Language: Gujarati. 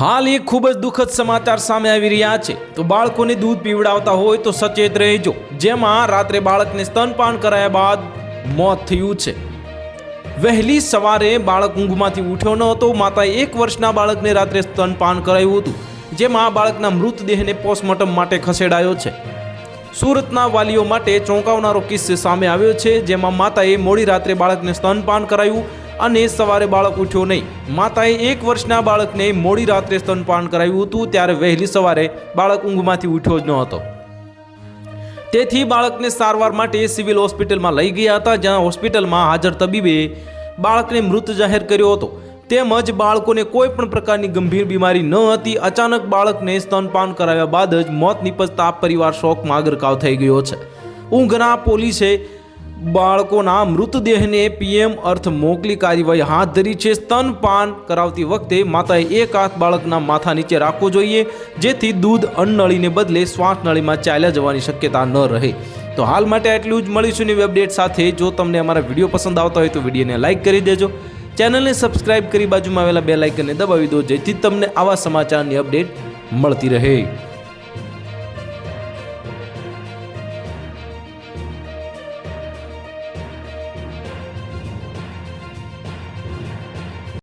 હાલ એક ખૂબ જ દુઃખદ સમાચાર સામે આવી રહ્યા છે. તો બાળકોને દૂધ પીવડાવતા હોય તો સચેત રહેજો. જેમાં રાત્રે બાળકને સ્તનપાન કરાયા બાદ મોત થયું છે. વહેલી સવારે બાળક ઊંઘમાંથી ઉઠ્યો ન હતો. માતાએ એક વર્ષના બાળકને રાત્રે સ્તનપાન કરાયું હતું, જેમાં બાળકના મૃતદેહને પોસ્ટમોર્ટમ માટે ખસેડાયો છે. સુરતના વાલીઓ માટે ચોંકાવનારો કિસ્સો સામે આવ્યો છે, જેમાં માતાએ મોડી રાત્રે બાળકને સ્તનપાન કરાયું. અને સવારે બાળક ઉઠ્યો નહીં. માતાએ એક વર્ષના બાળકને મોડી રાત્રે સ્તનપાન કરાવ્યું હતું, ત્યારે વહેલી સવારે બાળક ઊંઘમાંથી ઉઠ્યો જ ન હતો. તેથી બાળકને સારવાર માટે સિવિલ હોસ્પિટલમાં લઈ ગયા હતા, જ્યાં હોસ્પિટલમાં હાજર તબીબે બાળકને મૃત જાહેર કર્યો હતો. તેમજ બાળકોને કોઈ પણ પ્રકારની ગંભીર બીમારી ન હતી. અચાનક બાળકને સ્તનપાન કરાવ્યા બાદ જ મોત નિપજતા પરિવાર શોકમાં આગરકાવ થઈ ગયો છે. ઊંઘના પોલીસે બાળકોના મૃતદેહને પીએમ અર્થ મોકલી કાર્યવાહી હાથ ધરી છે. સ્તનપાન કરાવતી વખતે માતાએ એક હાથ બાળકના માથા નીચે રાખવો જોઈએ, જેથી દૂધ અન્નળીને બદલે શ્વાસ નળીમાં ચાલ્યા જવાની શક્યતા ન રહે. તો હાલ માટે આટલું જ. મળીશું નવી અપડેટ સાથે. જો તમને અમારા વીડિયો પસંદ આવતા હોય તો વિડીયોને લાઇક કરી દેજો. ચેનલને સબસ્ક્રાઇબ કરી બાજુમાં આવેલા બે લાઇકનને દબાવી દો, જેથી તમને આવા સમાચારની અપડેટ મળતી રહે.